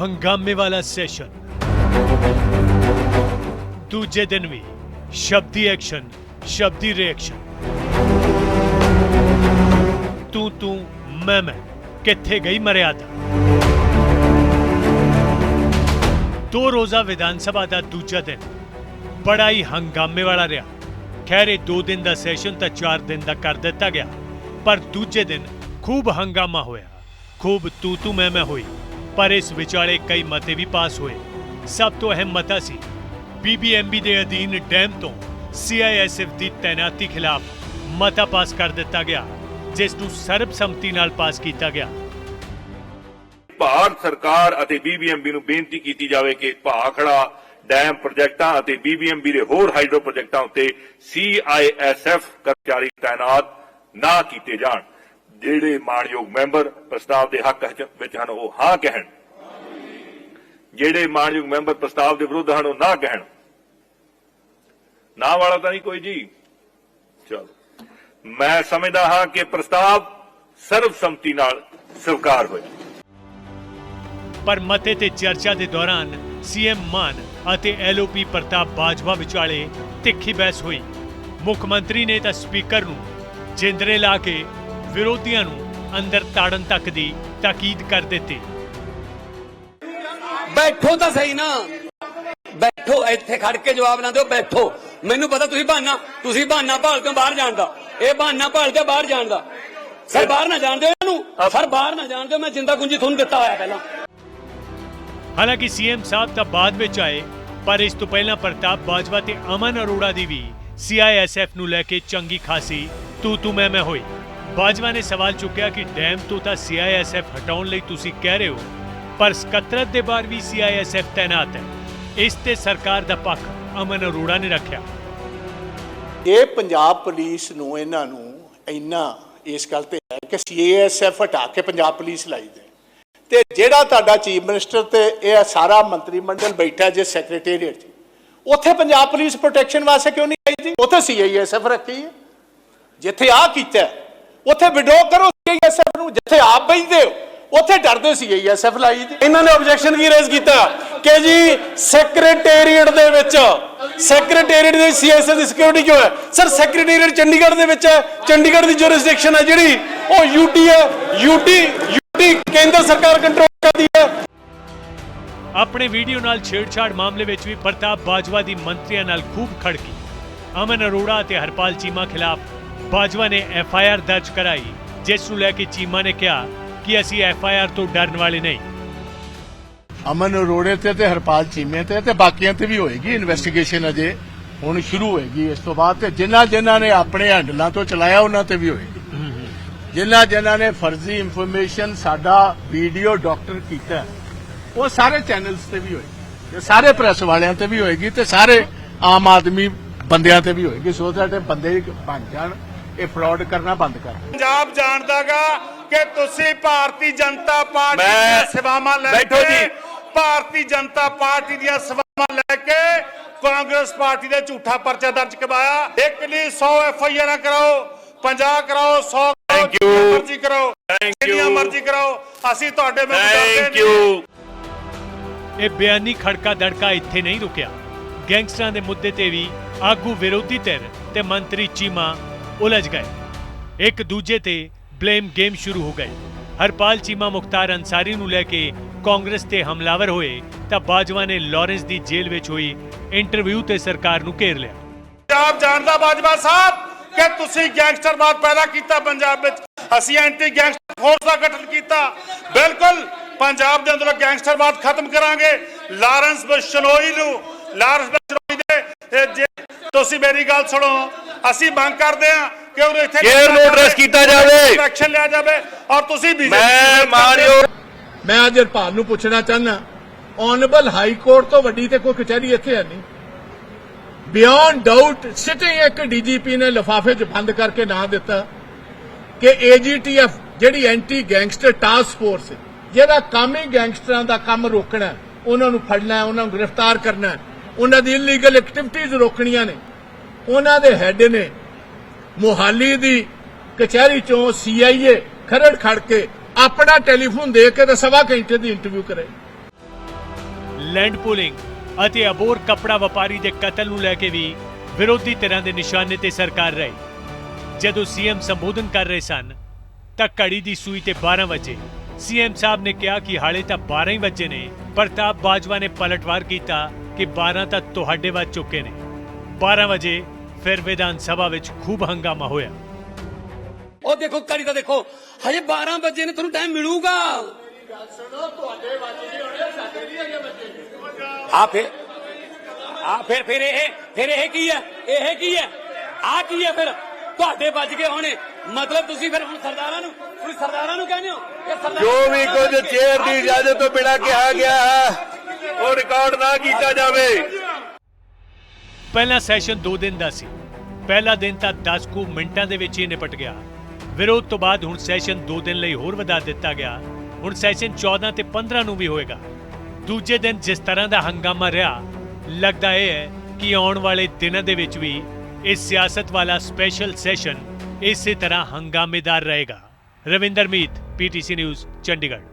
ਹੰਗਾਮੇ ਵਾਲਾ ਸੈਸ਼ਨ ਦੂਜੇ ਦਿਨ ਵੀ ਸ਼ਬਦੀ ਐਕਸ਼ਨ ਸ਼ਬਦੀ ਰਿਐਕਸ਼ਨ ਤੂੰ ਤੂੰ, ਮੈਂ ਮੈਂ, ਕਿੱਥੇ ਗਈ ਮਰਿਆਦਾ? ਦੋ ਰੋਜ਼ਾ ਵਿਧਾਨ ਸਭਾ ਦਾ ਦੂਜਾ ਦਿਨ। ਬੜਾ ਹੀ ਹੰਗਾਮੇ ਵਾਲਾ ਰਿਹਾ। ਖੈਰ, ਇਹ ਦੋ ਦਿਨ ਦਾ ਸੈਸ਼ਨ ਤਾਂ ਚਾਰ ਦਿਨ ਦਾ ਕਰ ਦਿੱਤਾ ਗਿਆ। ਪਰ ਦੂਜੇ ਦਿਨ ਖੂਬ ਹੰਗਾਮਾ ਹੋਇਆ। ਖੂਬ ਤੂ ਤੂ, ਮੈਂ ਮੈਂ ਹੋਈ। ਪਰ ਇਸ ਵਿਚਾਲੇ ਕਈ ਮਤੇ ਵੀ ਪਾਸ ਹੋਏ। ਸਭ ਤੋਂ ਅਹਿਮ ਮਤਾ ਸੀ ਬੀਬੀਐਮਬੀ ਦੇ ਅਧੀਨ ਡੈਮ ਤੋਂ ਸੀਆਈਐਸਐਫ ਦੀ ਤੈਨਾਤੀ ਖਿਲਾਫ ਮਤਾ ਪਾਸ ਕਰ ਦਿੱਤਾ ਗਿਆ, ਜਿਸ ਨੂੰ ਸਰਬਸੰਮਤੀ ਨਾਲ ਪਾਸ ਕੀਤਾ ਗਿਆ। ਭਾਰਤ ਸਰਕਾਰ ਅਤੇ ਬੀਬੀਐਮਬੀ ਨੂੰ ਬੇਨਤੀ ਕੀਤੀ ਜਾਵੇ ਕਿ ਭਾਖੜਾ ਡੈਮ ਪ੍ਰੋਜੈਕਟਾਂ ਅਤੇ ਬੀਬੀਐਮਬੀ ਦੇ ਹੋਰ ਹਾਈਡਰੋ ਪ੍ਰੋਜੈਕਟਾਂ ਉੱਤੇ ਸੀਆਈਐਸਐਫ ਕਰਮਚਾਰੀ ਤਾਇਨਾਤ ਨਾ ਕੀਤੇ ਜਾਣ। ਜਿਹੜੇ ਮਾਣਯੋਗ ਮੈਂਬਰ ਪ੍ਰਸਤਾਵ ਦੇ ਹੱਕ ਵਿੱਚ ਹਨ, ਉਹ ਹਾਂ ਕਹਿਣ। ਜਿਹੜੇ ਮਾਣਯੋਗ ਮੈਂਬਰ ਪ੍ਰਸਤਾਵ ਦੇ ਵਿਰੁੱਧ ਹਨ, ਉਹ ਨਾ ਕਹਿਣ। ਨਾ ਵਾਲਾ ਤਾਂ ਨਹੀਂ ਕੋਈ ਜੀ। ਚਲੋ। ਮੈਂ ਸਮਝਦਾ ਹਾਂ ਕਿ ਪ੍ਰਸਤਾਵ ਸਰਬਸੰਮਤੀ ਨਾਲ ਸਵੀਕਾਰ ਹੋਇਆ ਪਰ ਮਤੇ ਤੇ ਚਰਚਾ ਦੇ ਦੌਰਾਨ ਸੀਐਮ ਮਾਨ ਅਤੇ ਐਲਓਪੀ ਪ੍ਰਤਾਪ ਬਾਜਵਾ ਵਿਚਾਲੇ ਤਿੱਖੀ ਬਹਿਸ ਹੋਈ। ਮੁੱਖ ਮੰਤਰੀ ਨੇ ਤਾਂ ਸਪੀਕਰ ਨੂੰ ਜਿੰਦਰੇ ਲਾ ਕੇ ਵਿਰੋਧੀਆਂ ਨੂੰ ਅੰਦਰ ਤਾੜਨ ਤੱਕ ਦੀ ਤਾਕੀਦ ਕਰ ਦਿੱਤੀ। ਬੈਠੋ ਤਾਂ ਸਹੀ ਨਾ। ਬੈਠੋ ਇੱਥੇ ਖੜ ਕੇ ਜਵਾਬ ਨਾ ਦਿਓ ਬੈਠੋ। ਮੈਨੂੰ ਪਤਾ ਤੁਸੀਂ ਬਹਾਨਾ ਤੁਸੀਂ ਬਹਾਨਾ ਭਾਲਦੇ ਹੋ ਬਾਹਰ ਜਾਣ ਦਾ। ਇਹ ਬਹਾਨਾ ਭਾਲਦੇ ਹੋ ਬਾਹਰ ਜਾਣ ਦਾ। ਸਰ ਬਾਹਰ ਨਾ ਜਾਣ ਦਿਓ ਇਹਨੂੰ। ਸਰ ਬਾਹਰ ਨਾ ਜਾਣ ਦਿਓ ਮੈਂ ਜਿੰਦਾ ਕੁੰਜੀ ਤੁਹਾਨੂੰ ਦਿੱਤਾ ਹੋਇਆ ਪਹਿਲਾਂ। ਹਾਲਾਂਕਿ ਸੀਐਮ ਸਾਹਿਬ ਤਾਂ ਬਾਅਦ ਵਿੱਚ ਆਏ ਪਰ ਇਸ ਤੋਂ ਪਹਿਲਾਂ ਪ੍ਰਤਾਪ ਬਾਜਵਾ ਤੇ ਅਮਨ ਅਰੋੜਾ ਦੀ ਵੀ ਸੀਆਈਐਸਐਫ ਨੂੰ ਲੈ ਕੇ ਚੰਗੀ ਖਾਸੀ ਤੂ ਤੂ ਮੈਂ ਮੈਂ ਹੋਈ। ਬਾਜਵਾ ਨੇ ਸਵਾਲ ਚੁੱਕਿਆ ਕਿ ਡੈਮ ਤੋਂ ਤਾਂ ਸੀਆਈਐਸਐਫ ਹਟਾਉਣ ਲਈ ਤੁਸੀਂ ਕਹਿ ਰਹੇ ਹੋ, ਪਰ ਸਕੱਤਰਤ ਦੇ ਬਾਹਰ ਵੀ ਸੀਆਈਐਸਐਫ ਤੈਨਾਤ ਹੈ। ਇਸ ਤੇ ਸਰਕਾਰ ਦਾ ਪੱਖ ਅਮਨ ਅਰੋੜਾ ਨੇ ਰੱਖਿਆ। ਇਹ ਪੰਜਾਬ ਪੁਲਿਸ ਨੂੰ, ਇਹਨਾਂ ਨੂੰ ਇੰਨਾ ਇਸ ਗੱਲ ਤੇ ਹੈ ਕਿ ਸੀਏਐਸਐਫ ਹਟਾ ਕੇ ਪੰਜਾਬ ਪੁਲਿਸ ਲਾਈ ਦੇ। ਤੇ ਜਿਹੜਾ ਤੁਹਾਡਾ ਚੀਫ ਮਿਨਿਸਟਰ ਤੇ ਇਹ ਸਾਰਾ ਮੰਤਰੀ ਮੰਡਲ ਬੈਠਾ ਜੇ ਸੈਕਟਰੀਏਟ 'ਚ, ਉੱਥੇ ਪੰਜਾਬ ਪੁਲਿਸ ਪ੍ਰੋਟੈਕਸ਼ਨ ਵਾਸਤੇ ਕਿਉਂ ਨਹੀਂ ਆਈ ਜੀ? ਉੱਥੇ ਸੀਆਈਐਸਐਫ ਰੱਖੀ ਹੈ। ਜਿੱਥੇ ਆ ਕੀਤਾ ਉੱਥੇ ਵਿਡੋ ਕਰੋ ਸੀਆਈਐਸਐਫ ਨੂੰ, ਜਿੱਥੇ ਆਪ ਬੈਠਦੇ ਹੋ। ਉੱਥੇ ਡਰਦੇ ਸੀਆਈਐਸਐਫ ਲਾਈ ਜੀ ਇਹਨਾਂ ਨੇ ਆਬਜੈਕਸ਼ਨ ਕੀ ਰੇਜ਼ ਕੀਤਾ? ਕਿ ਜੀ ਸੈਕਟਰੀਏਟ ਦੇ ਵਿੱਚ ਸੈਕਟਰੀਏਟ ਦੇ ਸੀਐਸਏ ਦੀ ਸਿਕਿਉਰਿਟੀ ਕਿਉਂ ਹੈ? ਸਰ ਸੈਕਟਰੀਏਟ ਚੰਡੀਗੜ੍ਹ ਦੇ ਵਿੱਚ ਹੈ। ਚੰਡੀਗੜ੍ਹ ਦੀ ਜੁਰਿਸਡਿਕਸ਼ਨ ਹੈ ਜਿਹੜੀ। ਉਹ ਯੂਟੀ ਹੈ। ਯੂਟੀ ਯੂਟੀ ਕੇਂਦਰ ਸਰਕਾਰ ਕੰਟਰੋਲ ਕਰਦੀ ਹੈ। ਆਪਣੇ ਵੀਡੀਓ ਨਾਲ ਛੇੜਛਾੜ ਮਾਮਲੇ ਵਿੱਚ ਵੀ ਪ੍ਰਤਾਪ ਬਾਜਵਾ ਦੀ ਮੰਤਰੀਆਂ ਨਾਲ ਖੂਬ ਖੜਕੀ। ਅਮਨ ਅਰੋੜਾ ਤੇ ਹਰਪਾਲ ਚੀਮਾ ਖਿਲਾਫ ਬਾਜਵਾ ਨੇ ਐਫ ਆਈ ਆਰ ਦਰਜ ਕਰਾਈ, ਜਿਸ ਨੂੰ ਲੈ ਕੇ ਚੀਮਾ ਨੇ ਕਿਹਾ ਕਿ ਅਸੀਂ ਐਫ ਆਈ ਆਰ ਤੋਂ ਡਰਨ ਵਾਲੇ ਨਹੀਂ। ਅਮਨ ਅਰੋੜੇ ਤੇ ਤੇ ਹਰਪਾਲ ਚੀਮੇ ਤੇ ਤੇ ਬਾਕੀਆਂ ਤੇ ਵੀ ਹੋਏਗੀ ਇਨਵੈਸਟੀਗੇਸ਼ਨ ਅਜੇ। ਹੁਣ ਸ਼ੁਰੂ ਹੋਏਗੀ, ਇਸ ਤੋਂ ਬਾਅਦ ਤੇ ਜਿਨ੍ਹਾਂ ਜਿਨ੍ਹਾਂ ਨੇ ਆਪਣੇ ਹੈਂਡਲਾਂ ਤੋਂ ਚਲਾਇਆ, ਉਹਨਾਂ ਤੇ ਵੀ ਹੋਏਗੀ। ਜਿਨ੍ਹਾਂ ਜਿਨ੍ਹਾਂ ਨੇ ਫਰਜ਼ੀ ਇਨਫੋਰਮੇਸ਼ਨ ਸਾਡਾ ਵੀਡੀਓ ਡਾਕਟਰ ਕੀਤਾ, ਉਹ ਸਾਰੇ ਚੈਨਲਸ ਤੇ ਵੀ ਹੋਏਗੀ। ਤੇ ਸਾਰੇ ਪ੍ਰੈਸ ਵਾਲਿਆਂ ਤੇ ਵੀ ਹੋਏਗੀ ਤੇ ਸਾਰੇ ਆਮ ਆਦਮੀ ਬੰਦਿਆਂ ਤੇ ਵੀ ਹੋਏਗੀ ਸੋ that ਬੰਦੇ ਬਣ ਜਾਣ। ਇਹ ਫਰਾਡ ਕਰਨਾ ਬੰਦ ਕਰ ਪੰਜਾਬ ਜਾਣਦਾਗਾ ਕਿ ਤੁਸੀਂ ਭਾਰਤੀ ਜਨਤਾ ਪਾਰਟੀ ਮੈਂ- ਦੀਆਂ ਸੇਵਾਵਾਂ ਲੈ ਕੇ। ਭਾਰਤੀ ਜਨਤਾ ਪਾਰਟੀ ਦੀਆਂ ਸੇਵਾਵਾਂ ਲੈ ਕੇ ਕਾਂਗਰਸ ਪਾਰਟੀ ਦੇ ਝੂਠਾ ਪਰਚਾ ਦਰਜ ਕਰਵਾਇਆ ਇੱਕ ਨਹੀਂ 100 ਐਫ ਆਈ ਆਰ ਕਰਾਓ 50 ਕਰਾਓ 100 ਕਰਾਓ Thank you. ਜਿੰਨੀਆਂ ਮਰਜ਼ੀ ਕਰਾਓ ਜਿੰਨੀਆਂ you. ਮਰਜ਼ੀ ਕਰਾਓ ਅਸੀਂ ਤੁਹਾਡੇ ਵਿੱਚ ਡਰਦੇ ਥੈਂਕ ਯੂ ਇਹ ਬਿਆਨੀ ਖੜਕਾ ਦੜਕਾ ਇੱਥੇ ਨਹੀਂ ਰੁਕਿਆ ਗੈਂਗਸਟਰਾਂ ਦੇ ਮੁੱਦੇ ਤੇ ਵੀ ਆਗੂ ਵਿਰੋਧੀ ਧਿਰ ਤੇ ਮੰਤਰੀ ਚੀਮਾ ਉਲਝ ਗਏ। ਇੱਕ ਦੂਜੇ ਤੇ ਬਲੇਮ ਗੇਮ ਸ਼ੁਰੂ ਹੋ ਗਏ ਹਰਪਾਲ ਚੀਮਾ ਮੁਖਤਾਰ ਅੰਸਾਰੀ ਨੂੰ ਲੈ ਕੇ ਕਾਂਗਰਸ ਤੇ ਹਮਲਾਵਰ ਹੋਏ ਤਾਂ ਬਾਜਵਾ ਨੇ ਲਾਰੈਂਸ ਦੀ ਜੇਲ੍ਹ ਵਿੱਚ ਹੋਈ ਇੰਟਰਵਿਊ ਤੇ ਸਰਕਾਰ ਨੂੰ ਘੇਰ ਲਿਆ। ਪੰਜਾਬ ਜਾਣਦਾ ਬਾਜਵਾ ਸਾਹਿਬ ਕਿ ਤੁਸੀਂ ਗੈਂਗਸਟਰਵਾਦ ਪੈਦਾ ਕੀਤਾ ਪੰਜਾਬ ਵਿੱਚ। ਅਸੀਂ ਐਂਟੀ ਗੈਂਗਸਟਰ ਫੋਰਸ ਦਾ ਗਠਨ ਕੀਤਾ। ਬਿਲਕੁਲ, ਪੰਜਾਬ ਦੇ ਅੰਦਰ ਗੈਂਗਸਟਰਵਾਦ ਖਤਮ ਕਰਾਂਗੇ। ਲਾਰੈਂਸ ਬਿਸ਼ਨੋਈ ਨੂੰ, ਲਾਰੈਂਸ ਬਿਸ਼ਨੋਈ ਦੇ ਤੁਸੀਂ ਮੇਰੀ ਗੱਲ ਸੁਣੋ ਅਸੀਂ ਮੰਗ ਕਰਦੇ ਹਾਂ ਕਿ ਉਹਨੂੰ ਇੱਥੇ Care ਨੂੰ address ਕੀਤਾ ਜਾਵੇ। ਐਕਸ਼ਨ ਲਿਆ ਜਾਵੇ ਔਰ ਤੁਸੀਂ ਵੀ ਮੈਂ ਮਾਨਯੋਗ ਮੈਂ ਅੱਜ ਹਰਪਾਲ ਨੂੰ ਪੁੱਛਣਾ ਚਾਹਨਾ ਓਨਰੇਬਲ ਹਾਈ ਕੋਰਟ ਤੋਂ ਵੱਡੀ ਤੇ ਕੋਈ ਕਚਹਿਰੀ ਇੱਥੇ ਹੈ ਨਹੀਂ। ਬਿਯੋਂਡ ਡਾਊਟ ਸਿਟਿੰਗ ਇੱਕ ਡੀਜੀਪੀ ਨੇ ਲਿਫਾਫੇ 'ਚ ਬੰਦ ਕਰਕੇ ਨਾਂ ਦਿੱਤਾ ਕਿ ਏਜੀਟੀਐਫ ਜਿਹੜੀ ਐਂਟੀ ਗੈਂਗਸਟਰ ਟਾਸਕ ਫੋਰਸ ਹੈ ਜਿਹਦਾ ਕੰਮ ਹੀ ਗੈਂਗਸਟਰਾਂ ਦਾ ਕੰਮ ਰੋਕਣਾ ਹੈ, ਉਹਨਾਂ ਨੂੰ ਫੜਨਾ ਹੈ, ਉਹਨਾਂ ਨੂੰ ਗ੍ਰਿਫਤਾਰ ਕਰਨਾ ਹੈ, ਉਹਨਾਂ ਦੀ ਇਲੀਗਲ ਐਕਟੀਵਿਟੀਜ਼ ਰੋਕਣੀਆਂ ਨੇ। ਉਹਨਾਂ ਦੇ ਹੈੱਡ ਨੇ ਮੁਹਾਲੀ ਦੀ ਕਚਹਿਰੀ ਚੋਂ ਸੀਆਈਏ ਖਰੜ ਖੜ ਕੇ ਆਪਣਾ ਟੈਲੀਫੋਨ ਦੇ ਕੇ ਤੇ ਸਵਾ ਘੰਟੇ ਦੀ ਇੰਟਰਵਿਊ ਕਰੇ। ਲੈਂਡ ਪੂਲਿੰਗ ਅਤੇ ਅਬੋਰ ਕਪੜਾ ਵਪਾਰੀ ਦੇ ਕਤਲ ਨੂੰ ਲੈ ਕੇ ਵੀ ਵਿਰੋਧੀ ਧਿਰਾਂ ਦੇ ਨਿਸ਼ਾਨੇ ਤੇ ਸਰਕਾਰ ਰਹੀ। ਜਦੋਂ ਸੀਐਮ ਸੰਬੋਧਨ ਕਰ ਰਹੇ ਸਨ, ਤਾਂ ਘੜੀ ਦੀ ਸੂਈ ਤੇ 12 ਵਜੇ ਸੀਐਮ ਸਾਹਿਬ ਨੇ ਕਿਹਾ ਕਿ ਹਾਲੇ ਤਾਂ 12 ਹੀ ਵਜੇ ਨੇ। ਪ੍ਰਤਾਪ ਬਾਜਵਾ ਨੇ ਪਲਟਵਾਰ ਕੀਤਾ ਕਿ 12 ਤਾਂ ਤੁਹਾਡੇ ਵੱਜ ਚੁੱਕੇ ਨੇ। 12 ਵਜੇ ਫਿਰ ਵਿਧਾਨ ਸਭਾ ਵਿੱਚ ਖੂਬ ਹੰਗਾਮਾ ਹੋਇਆ ਉਹ ਦੇਖੋ ਕੜੀ ਤਾਂ ਦੇਖੋ ਹਜੇ 12 ਵਜੇ ਨੇ ਤੁਹਾਨੂੰ ਟਾਈਮ ਮਿਲੂਗਾ। ਆ ਫਿਰ ਆ ਫਿਰ ਫਿਰ ਇਹ ਫਿਰ ਇਹ ਕੀ ਹੈ? ਇਹ ਕੀ ਹੈ? ਆ ਕੀ ਹੈ ਫਿਰ? ਤੁਹਾਡੇ ਵੱਜ ਗਏ ਹੋਣੇ। ਮਤਲਬ ਤੁਸੀਂ ਫਿਰ ਹੁਣ ਸਰਦਾਰਾਂ ਨੂੰ ਤੁਸੀਂ ਸਰਦਾਰਾਂ ਨੂੰ ਕਹਿੰਦੇ ਹੋ ਜੋ ਵੀ ਕੁਝ ਚੇਅਰ ਦੀ ਇਜਾਜ਼ਤ ਤੋਂ ਬਿਨਾਂ ਕਿਹਾ ਗਿਆ ਹੈ ਉਹ ਰਿਕਾਰਡ ਨਾ ਕੀਤਾ ਜਾਵੇ। ਪਹਿਲਾ ਸੈਸ਼ਨ 2 ਦਿਨ ਦਾ ਸੀ। ਪਹਿਲਾ ਦਿਨ ਤਾਂ 10 ਕੁ ਮਿੰਟਾਂ ਦੇ ਵਿੱਚ ਹੀ ਨਿਪਟ ਗਿਆ। ਵਿਰੋਧ ਤੋਂ ਬਾਅਦ ਹੁਣ ਸੈਸ਼ਨ 2 ਦਿਨ ਲਈ ਹੋਰ ਵਧਾ ਦਿੱਤਾ ਗਿਆ। ਹੁਣ ਸੈਸ਼ਨ 14 ਤੇ 15 ਨੂੰ ਵੀ ਹੋਏਗਾ। ਦੂਜੇ ਦਿਨ ਜਿਸ ਤਰ੍ਹਾਂ ਦਾ ਹੰਗਾਮਾ ਰਿਹਾ, ਲੱਗਦਾ ਇਹ ਹੈ ਕਿ ਆਉਣ ਵਾਲੇ ਦਿਨਾਂ ਦੇ ਵਿੱਚ ਵੀ ਇਹ ਸਿਆਸਤ ਵਾਲਾ ਸਪੈਸ਼ਲ ਸੈਸ਼ਨ ਇਸੇ ਤਰ੍ਹਾਂ ਹੰਗਾਮੇਦਾਰ ਰਹੇਗਾ। Ravinder Meet PTC news Chandigarh.